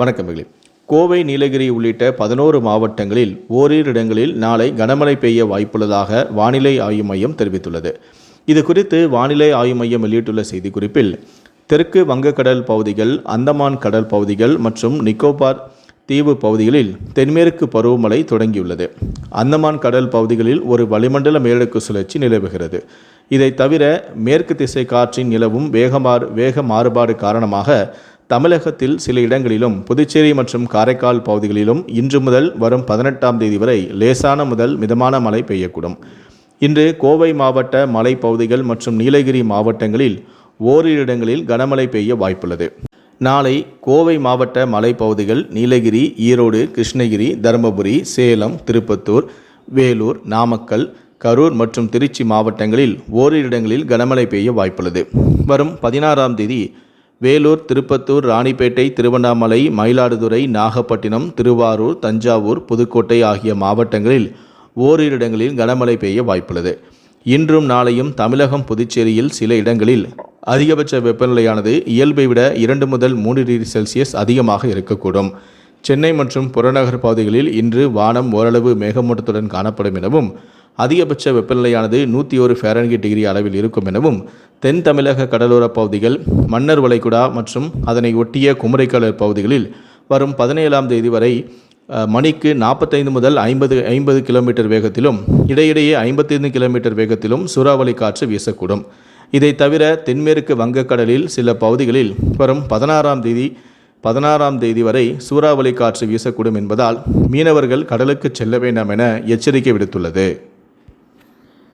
வணக்கமிகளே கோவை நீலகிரி உள்ளிட்ட பதினோரு மாவட்டங்களில் ஓரிரு இடங்களில் நாளை கனமழை பெய்ய வாய்ப்புள்ளதாக வானிலை ஆய்வு மையம் தெரிவித்துள்ளது. இது குறித்து வானிலை ஆய்வு மையம் வெளியிட்டுள்ள செய்திக்குறிப்பில் தெற்கு வங்கக்கடல் பகுதிகள் அந்தமான் கடல் பகுதிகள் மற்றும் நிக்கோபார் தீவு பகுதிகளில் தென்மேற்கு பருவமழை தொடங்கியுள்ளது. அந்தமான் கடல் பகுதிகளில் ஒரு வளிமண்டல மேலடுக்கு சுழற்சி நிலவுகிறது. இதை தவிர மேற்கு திசை காற்றின் நிலவும் வேகமாறு வேக மாறுபாடு காரணமாக தமிழகத்தில் சில இடங்களிலும் புதுச்சேரி மற்றும் காரைக்கால் பகுதிகளிலும் இன்று முதல் வரும் பதினெட்டாம் தேதி வரை லேசான முதல் மிதமான மழை பெய்யக்கூடும். இன்று கோவை மாவட்ட மலைப்பகுதிகள் மற்றும் நீலகிரி மாவட்டங்களில் ஓரிரு இடங்களில் கனமழை பெய்ய வாய்ப்புள்ளது. நாளை கோவை மாவட்ட மலைப்பகுதிகள் நீலகிரி ஈரோடு கிருஷ்ணகிரி தருமபுரி சேலம் திருப்பத்தூர் வேலூர் நாமக்கல் கரூர் மற்றும் திருச்சி மாவட்டங்களில் ஓரிரு இடங்களில் கனமழை பெய்ய வாய்ப்புள்ளது. வரும் பதினாறாம் தேதி வேலூர் திருப்பத்தூர் ராணிப்பேட்டை திருவண்ணாமலை மயிலாடுதுறை நாகப்பட்டினம் திருவாரூர் தஞ்சாவூர் புதுக்கோட்டை ஆகிய மாவட்டங்களில் ஓரிரு இடங்களில் கனமழை பெய்ய வாய்ப்புள்ளது. இன்றும் நாளையும் தமிழகம் புதுச்சேரியில் சில இடங்களில் அதிகபட்ச வெப்பநிலையானது இயல்பை விட இரண்டு முதல் மூன்று டிகிரி செல்சியஸ் அதிகமாக இருக்கக்கூடும். சென்னை மற்றும் புறநகர் பகுதிகளில் இன்று வானம் ஓரளவு மேகமூட்டத்துடன் காணப்படும் எனவும் அதிகபட்ச வெப்பநிலையானது நூற்றி ஒரு ஃபேரன்கீட் டிகிரி அளவில் இருக்கும் எனவும் தென் தமிழக கடலோரப் பகுதிகள் மன்னர் வளைகுடா மற்றும் அதனை ஒட்டிய குமரிக்கடல் பகுதிகளில் வரும் பதினேழாம் தேதி வரை மணிக்கு நாற்பத்தைந்து முதல் ஐம்பது ஐம்பது கிலோமீட்டர் வேகத்திலும் இடையிடையே ஐம்பத்தைந்து கிலோமீட்டர் வேகத்திலும் சூறாவளி காற்று வீசக்கூடும். இதை தவிர தென்மேற்கு வங்கக்கடலில் சில பகுதிகளில் வரும் பதினாறாம் தேதி பதினாறாம் தேதி வரை சூறாவளி காற்று வீசக்கூடும் என்பதால் மீனவர்கள் கடலுக்கு செல்ல வேண்டாம் என எச்சரிக்கை விடுத்துள்ளது.